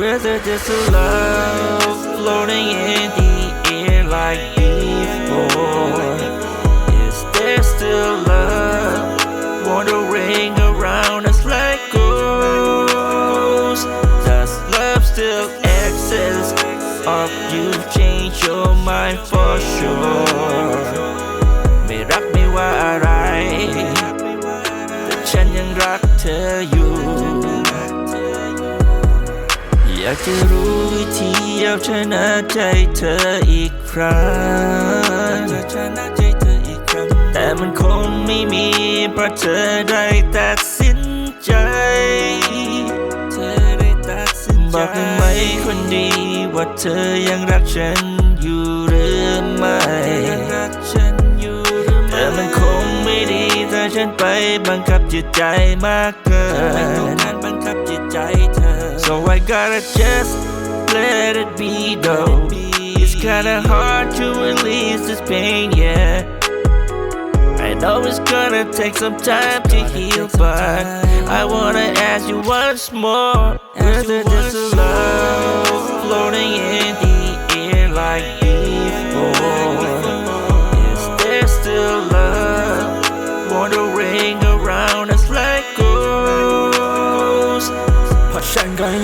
A love floating in the air like before? Is there still love wandering around us like ghosts? Does love still exist? Or you've changed your mind for sure? ากจะรู้วิธีเอาชนะใจเธออีกครั้งแต่มันคงไม่มีเพราะเธอได้ตัดสินใจเธอได้ตัดสินใจบอกได้ไหมคนดีว่าเธอยังรักฉันอยู่หรือไม่รักฉันอยู่หรือไม่แต่มันคงไม่ดีถ้าฉันไปบังคับจิตใจมากเกินบังคับจิตใจเธอ so I gotta just let it be though. It's kinda hard to release this pain yeah. I know it's gonna take some time to heal, but I wanna ask you once more. Whether there's a love floating in the air like before. Is there still love wandering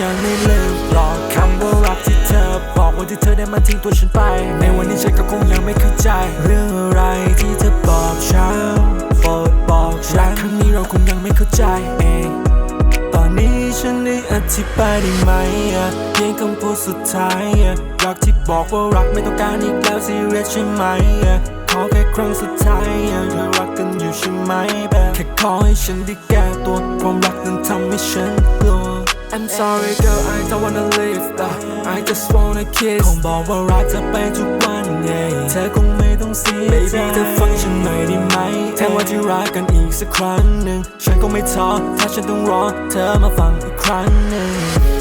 ยังไม่ลืมหรอกคำว่ารักที่เธอ บอกว่าที่เธอได้มาทิ้งตัวฉันไป ในวันนี้ฉันก็คงยังไม่เข้าใจ เรื่องอะไรที่เธอบอกฉันโปรดบอกฉันครั้งนี้เราคงยังไม่เข้าใจเองตอนนี้ฉันได้อธิบายได้ไหมเพียงคำพูดสุดท้ายอะรักที่บอกว่ารักไม่ต้องการอีกแล้วซีเรียสใช่ไหมขอแค่ครั้งสุดท้ายเธอรักกันอยู่ใช่ไหมแบบแค่ขอให้ฉันได้แก้ตัวความรักนั้นทำให้ฉันกลัว I'm sorry girl I don't wanna live but I just wanna kiss คงบอกว่ารักเธอไปทุกวันไง เธอคงไม่ต้องเสียใจ Baby เธอฟังฉันหน่อยได้ไหมแค่ว่าที่รักกันอีกสักครั้งหนึ่ง ฉันก็ไม่ท้อถ้าฉันต้องรอ เธอมาฟังอีกครั้งหนึ่ง